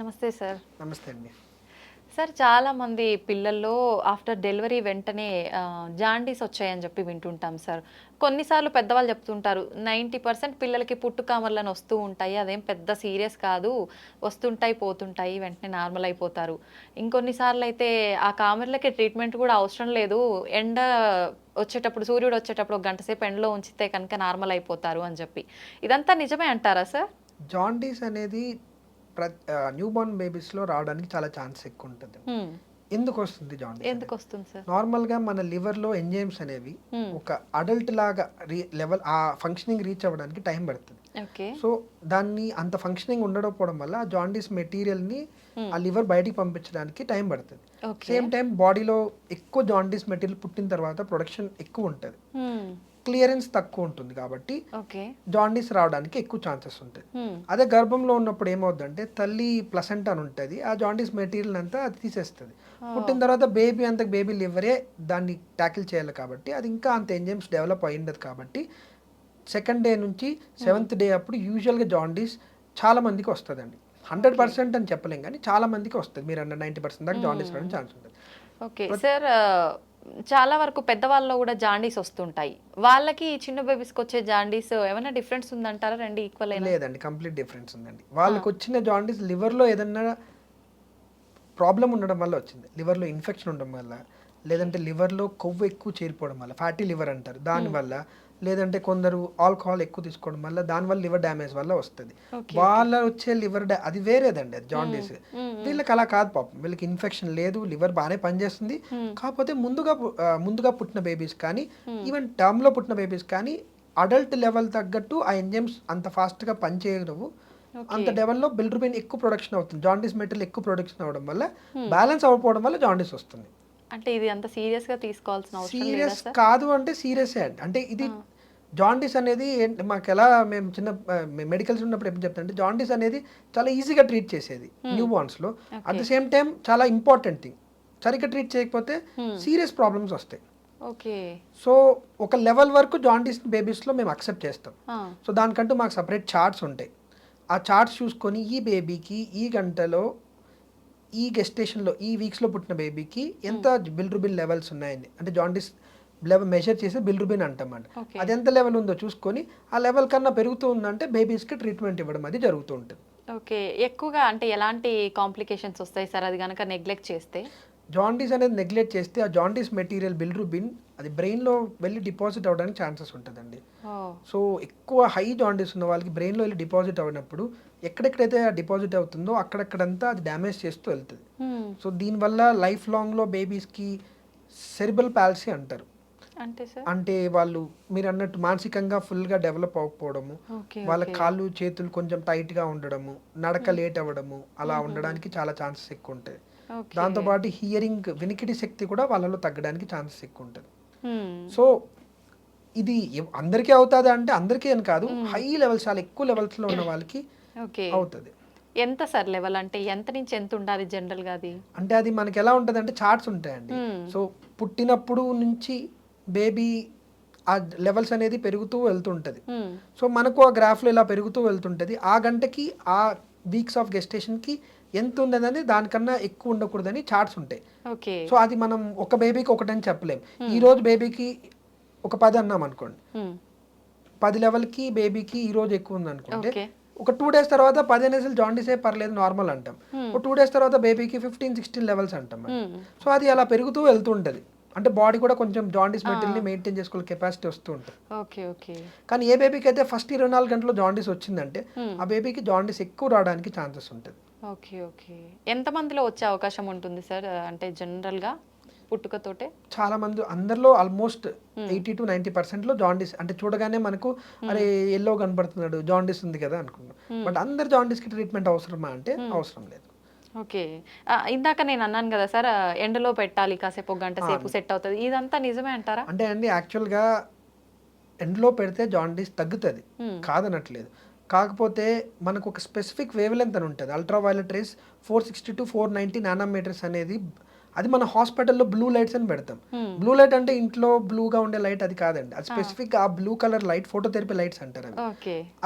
నమస్తే సార్. నమస్తే అండి. సార్ చాలా మంది పిల్లల్లో ఆఫ్టర్ డెలివరీ వెంటనే జాండీస్ వచ్చాయని చెప్పి వింటుంటాం సార్. కొన్నిసార్లు పెద్దవాళ్ళు చెప్తుంటారు నైంటీ పర్సెంట్ పిల్లలకి పుట్టు కామర్లను వస్తూ ఉంటాయి అదేం పెద్ద సీరియస్ కాదు వస్తుంటాయి పోతుంటాయి వెంటనే నార్మల్ అయిపోతారు. ఇంకొన్నిసార్లు అయితే ఆ కామర్లకి ట్రీట్మెంట్ కూడా అవసరం లేదు ఎండ వచ్చేటప్పుడు సూర్యుడు వచ్చేటప్పుడు ఒక గంట సేపు ఎండలో ఉంచితే కనుక నార్మల్ అయిపోతారు అని చెప్పి. ఇదంతా నిజమే అంటారా సార్? జాండీస్ అనేది న్యూ బోర్న్ బేబీస్లో రావడానికి చాలా ఛాన్స్ ఎక్కువ ఉంటుంది. ఎందుకు వస్తుంది జాండీస్ ఎందుకు వస్తుంది సార్ నార్మల్గా మన లివర్లో ఎంజైమ్స్ అనేవి. ఒక అడల్ట్ లాగా లెవెల్ ఆ ఫంక్షనింగ్ రీచ్ అవ్వడానికి టైం పడుతుంది. సో దాన్ని అంత ఫంక్షనింగ్ ఉండకపోవడం వల్ల ఆ జాండీస్ మెటీరియల్ని ఆ లివర్ బయటికి పంపించడానికి టైం పడుతుంది. సేమ్ టైం బాడీలో ఎక్కువ జాండీస్ మెటీరియల్ పుట్టిన తర్వాత ప్రొడక్షన్ ఎక్కువ ఉంటుంది. క్లియరెన్స్ తక్కువ ఉంటుంది కాబట్టి జాండీస్ రావడానికి ఎక్కువ ఛాన్సెస్ ఉంటాయి. అదే గర్భంలో ఉన్నప్పుడు ఏమవుతుందంటే తల్లి ప్లసెంట్ అని ఉంటుంది ఆ జాండీస్ మెటీరియల్ అంతా అది తీసేస్తుంది. పుట్టిన తర్వాత బేబీ అంత బేబీ లివరే దాన్ని ట్యాకిల్ చేయాలి కాబట్టి అది ఇంకా అంత ఎంజైమ్స్ డెవలప్ అయ్యిండదు కాబట్టి సెకండ్ డే నుంచి సెవెంత్ డే అప్పుడు యూజువల్గా జాండీస్ చాలా మందికి వస్తుందండి. హండ్రెడ్ పర్సెంట్ అని చెప్పలేం కానీ చాలా మందికి వస్తుంది. మీరు నైంటీ పర్సెంట్ దాకా జాండీస్ రావడానికి ఛాన్స్ ఉంటుంది. ఓకే. సార్ చాలా వరకు పెద్దవాళ్ళలో కూడా జాండీస్ వస్తుంటాయి. వాళ్ళకి చిన్న బేబీస్కి వచ్చే జాండీస్ ఏమైనా డిఫరెన్స్ ఉందంటారా? రెండు ఈక్వల్ అయినా? లేదండి కంప్లీట్ డిఫరెన్స్ ఉందండి. వాళ్ళకి వచ్చిన జాండీస్ లివర్లో ఏదన్నా ప్రాబ్లం ఉండడం వల్ల వచ్చింది. లివర్లో ఇన్ఫెక్షన్ ఉండడం వల్ల. లేదంటే లివర్లో కొవ్వు ఎక్కువ చేరిపోవడం వల్ల ఫ్యాటీ లివర్ అంటారు. దానివల్ల లేదంటే కొందరు ఆల్కహాల్ ఎక్కువ తీసుకోవడం వల్ల దానివల్ల లివర్ డ్యామేజ్ వల్ల వస్తుంది. వాళ్ళ వచ్చే లివర్ అది వేరేదండి అది జాండీస్ వీళ్ళకి అలా కాదు పాపం. వీళ్ళకి ఇన్ఫెక్షన్ లేదు లివర్ బాగానే పనిచేస్తుంది. కాకపోతే ముందుగా ముందుగా పుట్టిన బేబీస్ కానీ ఈవెన్ టర్మ్లో పుట్టిన బేబీస్ కానీ అడల్ట్ లెవెల్ తగ్గట్టు ఆ ఎంజైమ్స్ అంత ఫాస్ట్గా పనిచేయవు. అంత లెవెల్లో బిల్డ్రుబిన్ ఎక్కువ ప్రొడక్షన్ అవుతుంది. జాండీస్ మెటీరియల్ ఎక్కువ ప్రొడక్షన్ అవ్వడం వల్ల బ్యాలెన్స్ అవ్వకపోవడం వల్ల జాండీస్ వస్తుంది. అంటే ఇది అంత సీరియస్గా తీసుకోవాల్సిన అవసరం సీరియస్ సార్ కాదు అంటే సీరియస్ అంటే ఇది జాండీస్ అనేది మాకు ఎలా మేము చిన్న మెడికల్స్ ఉన్నప్పుడు ఎప్పుడు చెప్తాంటే జాండీస్ అనేది చాలా ఈజీగా ట్రీట్ చేసేది న్యూ లో. అట్ ద సేమ్ టైం చాలా ఇంపార్టెంట్ థింగ్ సరిగ్గా ట్రీట్ చేయకపోతే సీరియస్ ప్రాబ్లమ్స్ వస్తాయి. ఓకే సో ఒక లెవెల్ వరకు జాండీస్ బేబీస్లో మేము అక్సెప్ట్ చేస్తాం. సో దానికంటూ మాకు సపరేట్ చార్ట్స్ ఉంటాయి. ఆ చార్ట్స్ చూసుకొని ఈ బేబీకి ఈ గంటలో ఈ గెస్టేషన్లో ఈ వీక్స్లో పుట్టిన బేబీకి ఎంత బిల్రుబిన్ లెవెల్స్ ఉన్నాయండి? అంటే జాండీస్ లెవెల్ మెజర్ చేసి బిల్రుబిన్ అంటామండి. అది ఎంత లెవెల్ ఉందో చూసుకొని ఆ లెవెల్ కన్నా పెరుగుతూ ఉందంటే బేబీస్కి ట్రీట్మెంట్ ఇవ్వడం అది జరుగుతూ ఉంటుంది. ఓకే ఎక్కువగా అంటే ఎలాంటి కాంప్లికేషన్స్ వస్తాయి సార్? అది కనుక నెగ్లెక్ట్ చేస్తే? జాండీస్ అనేది నెగ్లెక్ట్ చేస్తే ఆ జాండీస్ మెటీరియల్ బిల్రుబిన్ అది బ్రెయిన్లో వెళ్ళి డిపాజిట్ అవ్వడానికి ఛాన్సెస్ ఉంటుందండి. సో ఎక్కువ హై జాండీస్ ఉన్న వాళ్ళకి బ్రెయిన్లో వెళ్ళి డిపాజిట్ అయినప్పుడు ఎక్కడెక్కడైతే డిపాజిట్ అవుతుందో అక్కడక్కడంతా అది డ్యామేజ్ చేస్తూ వెళ్తుంది. సో దీనివల్ల లైఫ్ లాంగ్లో బేబీస్కి సెరిబల్ పాలసీ అంటారు. అంటే వాళ్ళు మీరు అన్నట్టు మానసికంగా ఫుల్గా డెవలప్ అవ్వకపోవడము వాళ్ళ కాళ్ళు చేతులు కొంచెం టైట్గా ఉండడము నడక లేట్ అవ్వడము అలా ఉండడానికి చాలా ఛాన్సెస్ ఎక్కువ ఉంటాయి. దాంతోపాటు హియరింగ్ వినికిడి శక్తి కూడా వాళ్ళలో తగ్గడానికి ఛాన్సెస్ ఎక్కువ ఉంటుంది. సో ఇది ఎవ్- అందరికీ అవుతుంది అంటే అందరికీ అని కాదు హై లెవెల్స్ చాలా ఎక్కువ levels లో ఉన్న వాళ్ళకి ఓకే అవుతుంది. ఎంత సార్ లెవెల్? అంటే ఎంత నుంచి ఎంత ఉండాలి జనరల్గా అది? అంటే అది మనకి ఎలా ఉంటుంది అంటే చార్ట్స్ ఉంటాయండి. Hmm. సో పుట్టినప్పుడు నుంచి బేబీ ఆ లెవెల్స్ అనేది పెరుగుతూ వెళ్తుంటుంది. సో మనకు ఆ గ్రాఫ్లో ఇలా పెరుగుతూ వెళ్తుంటుంది. ఆ గంటకి ఆ వీక్స్ ఆఫ్ గెస్టేషన్కి ఎంత ఉన్నదని దానికన్నా ఎక్కువ ఉండకూడదని చార్ట్స్ ఉంటాయి. సో అది మనం ఒక బేబీకి ఒకటని చెప్పలేం. ఈ రోజు బేబీకి ఒక పది అన్నాం అనుకోండి. పది లెవెల్కి బేబీకి ఈ రోజు ఎక్కువ ఉంది అనుకుంటే ఒక టూ డేస్ తర్వాత పదిహేను అసలు జాండీసే పర్లేదు నార్మల్ అంటాం. ఒక టూ డేస్ తర్వాత బేబీకి ఫిఫ్టీన్ సిక్స్టీన్ లెవెల్స్ అంటాం. సో అది అలా పెరుగుతూ వెళ్తుంటది అంటే బాడీ కూడా కొంచెం జాండీస్ మెటీరియల్ని మెయింటైన్ చేసుకోవాలి కెపాసిటీ వస్తూ ఉంటుంది. Okay okay. కానీ ఏ బేబీకి అయితే ఫస్ట్ ఇరవై నాలుగు గంటల్లో జాండీస్ వచ్చిందంటే ఆ బేబీకి జాండీస్ ఎక్కువ రావడానికి ఛాన్సెస్ ఉంటుంది. Okay okay. ఎంత మందిలో వచ్చే అవకాశం ఉంటుంది సార్? అంటే జనరల్గా పుట్టుకతోటే? చాలా మంది అందరిలో ఆల్మోస్ట్ ఎయిటీ టు నైన్టీ పర్సెంట్లో జాండీస్ అంటే చూడగానే మనకు అరే ఎల్లో కనబడుతున్నాడు జాండీస్ ఉంది కదా అనుకున్నాం బట్ అందరు జాండీస్కి ట్రీట్మెంట్ అవసరమా అంటే అవసరం లేదు. ఓకే. ఇందాక నేను అన్నాను కదా సార్ ఎండలో పెట్టాలి కాసేపు ఒక గంట సేపు సెట్ అవుతుంది. ఇదంతా నిజమే అంటారా? అంటే అండి యాక్చువల్గా ఎండ్లో పెడితే జాండీస్ తగ్గుతుంది. కాదనట్లేదు. కాకపోతే మనకు ఒక స్పెసిఫిక్ వేవ్ లెంత్ అని ఉంటుంది. Ultraviolet rays four sixty to four ninety nanometers అనేది అది మన హాస్పిటల్లో బ్లూ లైట్స్ అని పెడతాం. బ్లూ లైట్ అంటే ఇంట్లో బ్లూగా ఉండే లైట్ అది కాదండి. అది స్పెసిఫిక్ ఆ blue colour light phototherapy lights అంటారు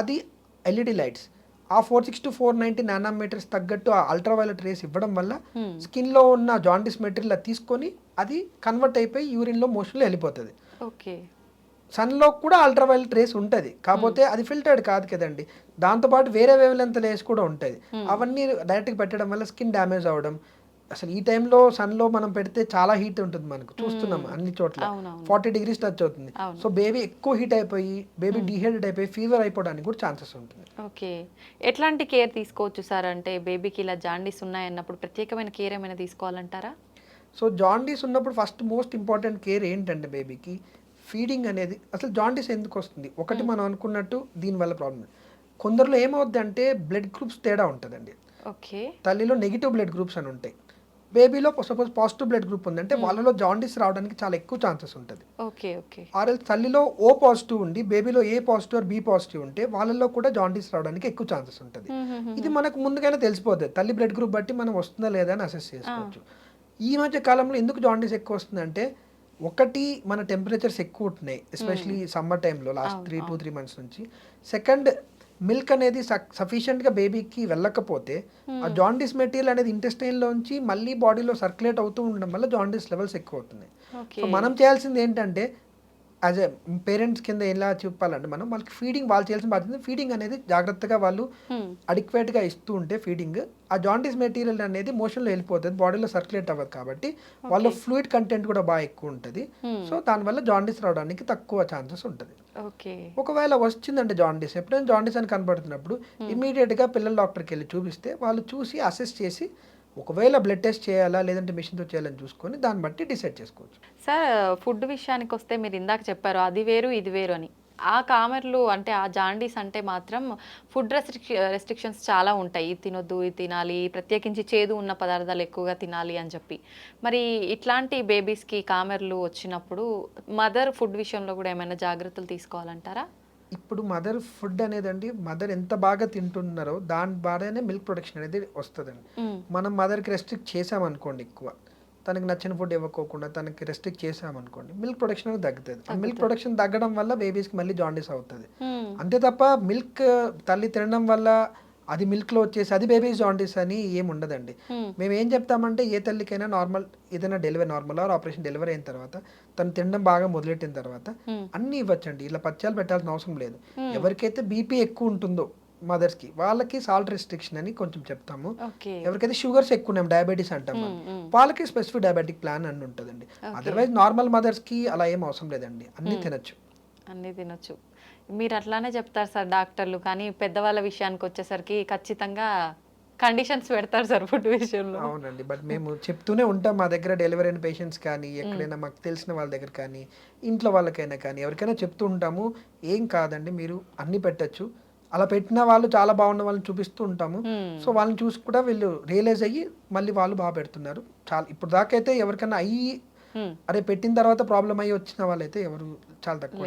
అది ఎల్ఈడి లైట్స్ ఆ four six to four ninety nanometers తగ్గట్టు ఆ అల్ట్రావైలెట్ రేస్ ఇవ్వడం వల్ల Hmm. స్కిన్లో ఉన్న జాండిస్ మెటీరియల్ తీసుకొని అది కన్వర్ట్ అయిపోయి యూరిన్లో మోషన్లో వెళ్ళిపోతుంది. ఓకే. సన్లో కూడా అల్ట్రావైలెట్ రేస్ ఉంటుంది. కాకపోతే అది ఫిల్టర్డ్ కాదు కదండి. దాంతోపాటు వేరే వేవ్లెంత్ రేస్ కూడా ఉంటుంది. అవన్నీ డైరెక్ట్గా పెట్టడం వల్ల స్కిన్ డ్యామేజ్ అవ్వడం అసలు ఈ టైంలో సన్లో మనం పెడితే చాలా హీట్ ఉంటుంది మనకు. చూస్తున్నాం అన్ని చోట్ల. ఫార్టీ డిగ్రీస్ టచ్ అవుతుంది. సో బేబీ ఎక్కువ హీట్ అయిపోయి బేబీ డిహైడ్రేట్ అయిపోయి ఫీవర్ అయిపోవడానికి కూడా ఛాన్సెస్ ఉంటుంది. ఓకే. ఎట్లాంటి కేర్ తీసుకోవచ్చు సార్? అంటే బేబీకి ఇలా జాండీస్ ఉన్నాయన్నప్పుడు ప్రత్యేకమైన కేర్ ఏమైనా తీసుకోవాలంటారా? సో జాండీస్ ఉన్నప్పుడు ఫస్ట్ మోస్ట్ ఇంపార్టెంట్ కేర్ ఏంటంటే బేబీకి ఫీడింగ్ అనేది అసలు జాండీస్ ఎందుకు వస్తుంది? ఒకటి మనం అనుకున్నట్టు దీనివల్ల ప్రాబ్లం కొందరిలో ఏమవుద్ది అంటే బ్లడ్ గ్రూప్స్ తేడా ఉంటుందండి. ఓకే. తల్లిలో నెగిటివ్ బ్లడ్ గ్రూప్స్ అని ఉంటాయి. బేబీలో సపోజ్ పాజిటివ్ బ్లడ్ గ్రూప్ ఉందంటే వాళ్ళలో జాండీస్ రావడానికి చాలా ఎక్కువ ఛాన్సెస్ ఉంటుంది. Okay okay. ఆర్ఎల్ తల్లిలో ఓ పాజిటివ్ ఉండి బేబీలో A positive or B positive ఉంటే వాళ్ళలో కూడా జాండీస్ రావడానికి ఎక్కువ ఛాన్సెస్ ఉంటుంది. ఇది మనకు ముందుగానే తెలిసిపోతుంది తల్లి బ్లడ్ గ్రూప్ బట్టి మనం వస్తుందా లేదా అని అసెస్ చేసుకోవచ్చు. ఈ మధ్య కాలంలో ఎందుకు జాండీస్ ఎక్కువ వస్తుందంటే ఒకటి మన టెంపరేచర్స్ ఎక్కువ ఉంటున్నాయి. ఎస్పెషలీ సమ్మర్ టైంలో last three two three months నుంచి. సెకండ్ మిల్క్ అనేది సఫిషియెంట్గా బేబీకి వెళ్ళకపోతే ఆ జాండీస్ మెటీరియల్ అనేది ఇంటెస్టైన్లోంచి మళ్ళీ బాడీలో సర్క్యులేట్ అవుతూ ఉండడం వల్ల జాండీస్ లెవెల్స్ ఎక్కువ అవుతున్నాయి సో మనం చేయాల్సింది ఏంటంటే యాజ్ ఎ పేరెంట్స్ కింద ఎలా చెప్పాలంటే మనం వాళ్ళకి ఫీడింగ్ వాళ్ళు చేయాల్సిన బాధ్యత ఫీడింగ్ అనేది జాగ్రత్తగా వాళ్ళు అడిక్వేట్గా ఇస్తూ ఉంటే ఫీడింగ్ ఆ జాండీస్ మెటీరియల్ అనేది మోషన్లో వెళ్ళిపోతుంది బాడీలో సర్క్యులేట్ అవ్వదు కాబట్టి వాళ్ళ ఫ్లూయిడ్ కంటెంట్ కూడా బాగా ఎక్కువ ఉంటుంది. సో దానివల్ల జాండీస్ రావడానికి తక్కువ ఛాన్సెస్ ఉంటుంది. ఓకే ఒకవేళ వచ్చిందంటే జాండీస్ ఎప్పుడైనా జాండీస్ అని కనబడుతున్నప్పుడు ఇమీడియట్గా పిల్లల డాక్టర్కి వెళ్ళి చూపిస్తే వాళ్ళు చూసి అసెస్ చేసి ఒకవేళ బ్లడ్ టెస్ట్ చేయాలా లేదంటే మిషన్తో చేయాలని చూసుకొని దాన్ని బట్టి డిసైడ్ చేసుకోవచ్చు. సార్ ఫుడ్ విషయానికి వస్తే మీరు ఇందాక చెప్పారు అది వేరు ఇది వేరు అని. ఆ కామెర్లు అంటే ఆ జాండీస్ అంటే మాత్రం ఫుడ్ రెస్ట్రిక్ రెస్ట్రిక్షన్స్ చాలా ఉంటాయి. ఇది తినొద్దు ఇది తినాలి ప్రత్యేకించి చేదు ఉన్న పదార్థాలు ఎక్కువగా తినాలి అని చెప్పి. మరి ఇట్లాంటి బేబీస్కి కామెర్లు వచ్చినప్పుడు మదర్ ఫుడ్ విషయంలో కూడా ఏమైనా జాగ్రత్తలు తీసుకోవాలంటారా? ఇప్పుడు మదర్ ఫుడ్ అనేదండి మదర్ ఎంత బాగా తింటున్నారో దాని బాగానే మిల్క్ ప్రొడక్షన్ అనేది వస్తుందండి. మనం మదర్కి రెస్ట్రిక్ట్ చేసామనుకోండి ఎక్కువ. తనకి నచ్చిన ఫుడ్ ఇవ్వకోకుండా తనకి రెస్ట్రిక్ట్ చేసామనుకోండి మిల్క్ ప్రొడక్షన్ అనేది తగ్గుతుంది. మిల్క్ ప్రొడక్షన్ తగ్గడం వల్ల బేబీస్కి మళ్ళీ జాండీస్ అవుతుంది. అంతే తప్ప మిల్క్ తల్లి తినడం వల్ల అది మిల్క్లో వచ్చేసి అది బేబీస్ జాండీస్ అని ఏం ఉండదండి. మ్మ్. ఏం చెప్తామంటే ఏ తల్లికైనా నార్మల్ ఏదైనా delivery normal or operation delivery అయిన తర్వాత తను తినడం బాగా మొదలెట్టిన తర్వాత. అన్నీ ఇవ్వచ్చండి. ఇలా పచ్చాలు పెట్టాల్సిన అవసరం లేదు. ఎవరికైతే బీపీ ఎక్కువ ఉంటుందో మదర్స్కి వాళ్ళకి సాల్ట్ రెస్ట్రిక్షన్ అని కొంచెం చెప్తాము. ఎవరికైతే షుగర్స్ ఎక్కువ ఉన్నాయి డయాబెటీస్ అంటాం మనం. మ్మ్, మ్మ్. వాళ్ళకి స్పెసిఫిక్ డయాబెటిక్ ప్లాన్ అని ఉంటుందండి. అదర్వైజ్ నార్మల్ మదర్స్కి అలా ఏం అవసరం లేదండి. అన్నీ తినచ్చు. అన్నీ తినొచ్చు. మీరు అట్లానే చెప్తారు సార్ డాక్టర్లు కానీ పెద్దవాళ్ళ విషయానికి వచ్చేసరికి ఖచ్చితంగా కండిషన్స్ పెడతారు సార్ ఫుడ్ విషయంలో. అవునండి బట్ మేము చెప్తూనే ఉంటాం మా దగ్గర డెలివరీ అయిన పేషెంట్స్ కానీ ఎక్కడైనా మాకు తెలిసిన వాళ్ళ దగ్గర కానీ ఇంట్లో వాళ్ళకైనా కానీ ఎవరికైనా చెప్తూ ఉంటాము ఏం కాదండి మీరు అన్ని పెట్టచ్చు. అలా పెట్టిన వాళ్ళు చాలా బాగున్న వాళ్ళని చూపిస్తూ ఉంటాము. సో వాళ్ళని చూసి కూడా వీళ్ళు రియలైజ్ అయ్యి మళ్ళీ వాళ్ళు బాగా పెడుతున్నారు. చాలా ఇప్పుడు దాకా అయితే ఎవరికైనా అయ్యి. అరే పెట్టిన తర్వాత ప్రాబ్లం అయ్యి వచ్చిన వాళ్ళైతే ఎవరు చాలా తక్కువ